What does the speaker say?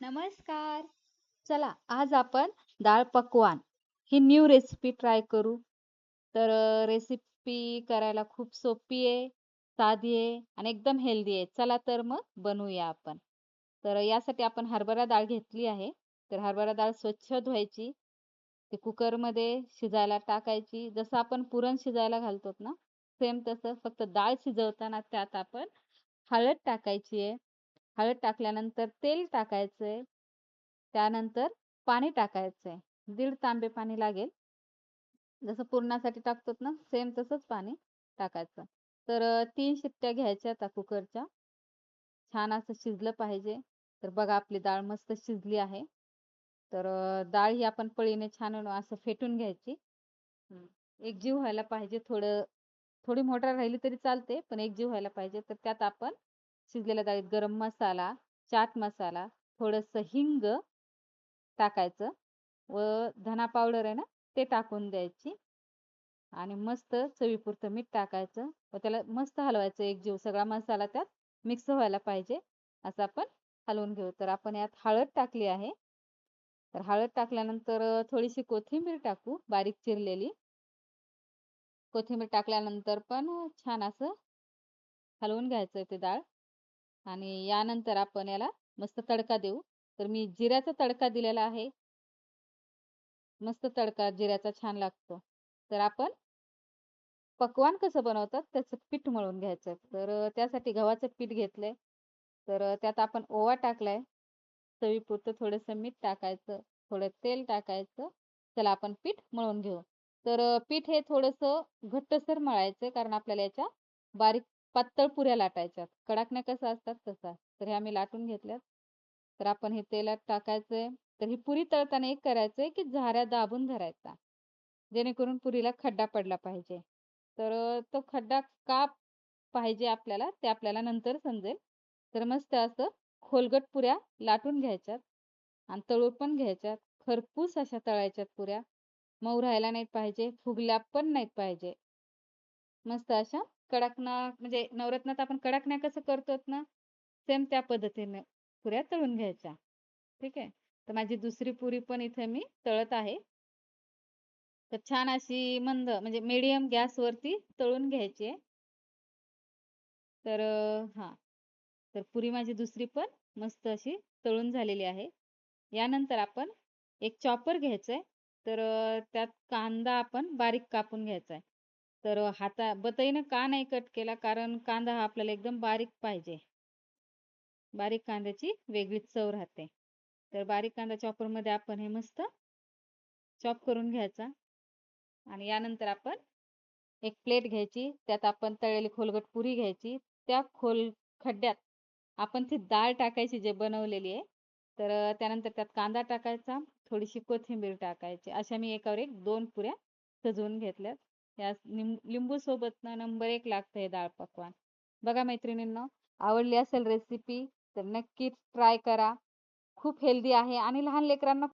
नमस्कार. चला आज आपण डाळ पकवान ही न्यू रेसिपी ट्राय करू. तर रेसिपी करायला खूप सोपी आहे साधी आहे आणि एकदम हेल्दी आहे. चला तर मग बनवूया आपण. तर यासाठी आपण हरभरा डाळ घेतली आहे. तर हरभरा डाळ स्वच्छ धुवायची. ते कुकरमध्ये शिजायला टाकायची. जसं आपण पुरण शिजायला घालतो ना सेम तसं फक्त डाळ शिजवताना त्यात आपण हळद टाकायची आहे. हळद टाकल्यानंतर तेल टाकायचंय. त्यानंतर पाणी टाकायचंय. दीड तांबे पाणी लागेल. जसं पुरणासाठी टाकतो ना सेम तसंच पाणी टाकायचं. तर तीन शिट्ट्या घ्यायच्या आता कुकरच्या. छान असं शिजलं पाहिजे. तर बघा आपली डाळ मस्त शिजली आहे. तर डाळ ही आपण पळीने छान असं फेटून घ्यायची. एक जीव व्हायला पाहिजे थोडं थोडी मोठा राहिली तरी चालते पण एक जीव व्हायला पाहिजे. तर त्यात आपण शिजलेल्या डाळीत गरम मसाला चाट मसाला थोडंसं हिंग टाकायचं व धना पावडर आहे ना ते टाकून द्यायची आणि मस्त चवीपुरतं मीठ टाकायचं व त्याला मस्त हलवायचं एक जीव. सगळा मसाला त्यात मिक्स व्हायला पाहिजे असं आपण हलवून घेऊ. तर आपण यात हळद टाकली आहे. तर हळद टाकल्यानंतर थोडीशी कोथिंबीर टाकू बारीक चिरलेली. कोथिंबीर टाकल्यानंतर पण छान असं हलवून घ्यायचं ते डाळ. आणि यानंतर आपण याला मस्त तडका देऊ. तर मी जिऱ्याचा तडका दिलेला आहे. मस्त तडका जिऱ्याचा छान लागतो. तर आपण पकवान कसं बनवतात त्याचं पीठ मळून घ्यायचं. तर त्यासाठी गव्हाचं पीठ घेतलंय. तर त्यात आपण ओवा टाकलाय. चवीपुरतं थोडंसं मीठ टाकायचं. थोडं तेल टाकायचं. त्याला आपण पीठ मळून घेऊ. तर पीठ हे थोडंसं घट्टसर मळायचं कारण आपल्याला याच्या बारीक पातळ पुऱ्या लाटायच्यात कडाकण्या कसं असतात तसा. तर ह्या मी लाटून घेतल्यात. तर आपण हे तेलात टाकायचंय तर ही पुरी तळताना एक करायचंय की झाऱ्या दाबून धरायचा. जेणेकरून पुरीला खड्डा पडला पाहिजे. तर तो खड्डा का पाहिजे आपल्याला ते आपल्याला नंतर समजेल. तर मस्त असं खोलगट पुऱ्या लाटून घ्यायच्यात. आणि तळून पण घ्यायच्यात. खरपूस अशा तळायच्यात पुऱ्या. मऊ राहायला नाहीत पाहिजे. फुगल्या पण नाहीत पाहिजे. मस्त अशा कडकनाथ म्हणजे नवरत्नात आपण कडकण्या कसं करतो ना सेम त्या पद्धतीने पुऱ्या तळून घ्यायच्या. ठीक आहे? तर माझी दुसरी पुरी पण इथे मी तळत आहे. तर छान अशी मंद म्हणजे मीडियम गॅसवरती तळून घ्यायची आहे. तर हा. तर पुरी माझी दुसरी पण मस्त अशी तळून झालेली आहे. यानंतर आपण एक चॉपर घ्यायचं आहे तर त्यात कांदा आपण बारीक कापून घ्यायचा आहे तर हाता बतईनं का नाही कट केला? कारण कांदा हा आपल्याला एकदम बारीक पाहिजे. बारीक कांद्याची वेगळीच चव राहते. तर बारीक कांदा चॉपरमध्ये आपण हे मस्त चॉप करून घ्यायचा. आणि यानंतर आपण एक प्लेट घ्यायची. त्यात आपण तळलेली खोलगट पुरी घ्यायची. त्या खोल खड्ड्यात आपण ती डाळ टाकायची जे बनवलेली आहे. तर त्यानंतर त्यात कांदा टाकायचा. थोडीशी कोथिंबीर टाकायची. अशा मी एकावर एक दोन पुऱ्या सजवून घेतल्यात. या लिंबू सोबत ना नंबर एक लागतं हे डाळ पकवान. बघा मैत्रिणींना आवडली असेल रेसिपी तर नक्की ट्राय करा. खूप हेल्दी आहे आणि लहान लेकरांना